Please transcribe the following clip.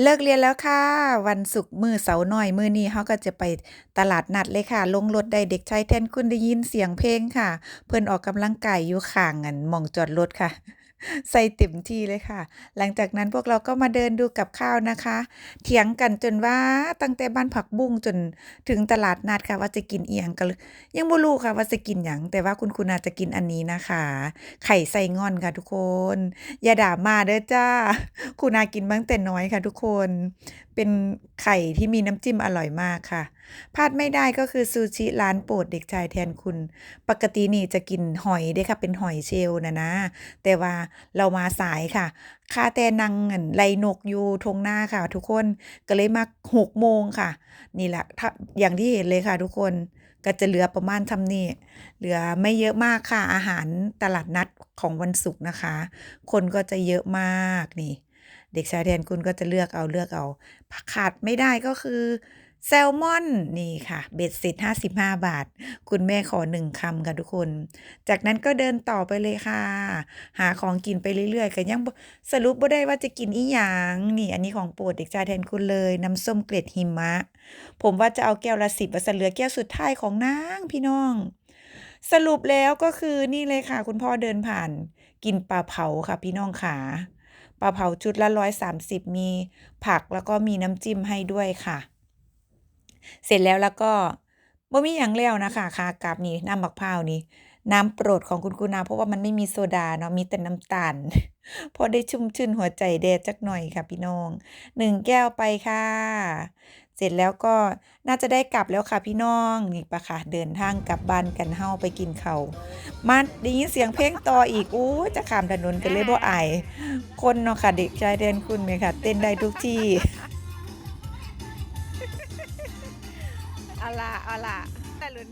เลิกเรียนแล้วค่ะ วันศุกร์มือเสาร์น้อย มือนี้เขาก็จะไปตลาดนัดเลยค่ะ ลงรถได้เด็กชายแทนคุณได้ยินเสียงเพลงค่ะ เพื่อนออกกำลังกายอยู่ข้างกันหมองจอดรถค่ะ ใส่เต็มที่เลยค่ะ หลังจากนั้นพวกเราก็มาเดินดูกับข้าวนะคะ เถียงกันจนว่าตั้งแต่บ้านผักบุ้งจนถึงตลาดนัดค่ะว่าจะกินเอิหยังก็ยังบ่รู้ค่ะว่าจะกินหยังแต่ว่าคุณครูน่าจจะกินอันนี้นะคะ ไข่ไส้ง่อนค่ะทุกคน อย่าด่ามาเด้อจ้าครูนากินมาตั้งแต่น้อยค่ะทุกคน เป็นไข่ที่มีน้ำจิ้มอร่อยมากค่ะพลาดไม่ได้ก็คือซูชิร้านโปรดเด็กชายแทนคุณ ปกตินี่จะกินหอยเด้ค่ะ เป็นหอยเชลนะนะ แต่ว่าเรามาสายค่ะ คาแต่นังอั่นไล่นกอยู่ทุ่งนาค่ะ ทุกคนก็เลยมา6โมงค่ะ นี่แหละถ้าอย่างที่เห็นเลยค่ะ ทุกคนก็จะเหลือประมาณส่ำนี้เหลือไม่เยอะมากค่ะ อาหารตลาดนัดของวันศุกร์นะคะ คนก็จะเยอะมากนี่ เด็กชายแทนคุณก็จะเลือกเอาๆเอาขาดไม่ได้ก็คือ แซลมอนนี่ค่ะ เบ็ดเสร็จ55 บาท คุณแม่ขอ1คำค่ะทุกคน จากนั้นก็เดินต่อไปเลยค่ะ หาของกินไปเรื่อยๆก็ยังสรุปบ่ได้ว่าจะกินอิหยังนี่ อันนี้ของโปรดเด็กชายแทนคุณเลย น้ำส้มเกล็ดหิมะ ผมว่าจะเอาแก้วละ10ว่าเหลือแก้วสุดท้ายของนางพี่น้อง สรุปแล้วก็คือนี่เลยค่ะ คุณพ่อเดินผ่าน กินปลาเผาค่ะ พี่น้องขาปลาเผาชุดละ130มีผักแล้วก็มีน้ำจิ้มให้ด้วยค่ะ เสร็จแล้วแล้วก็บ่มีหยังแล้วนะคะขากลับนี่น้ำบักพร้าวนี่น้ำโปรดของคุณครูนาเพราะว่ามันไม่มีโซดาเนาะมีแต่น้ำตาล พอได้ชุ่มชื่นหัวใจแด่จักหน่อยค่ะพี่น้อง1แก้วไปค่ะ เสร็จแล้วก็น่าจะได้กลับแล้วค่ะพี่น้องนี่ปะค่ะเดินทางกลับบ้านกันเฮาไปกินเขามาได้ยินเสียงเพลงต่ออีกอ๊ยจะข้ามถนนก็เลยบ่อายคนเนาะค่ะเด็กชายแทนคุณแหมค่ะ เต้นได้ทุกที่ เอาล่ะเอาล่ะแต่ลุ้น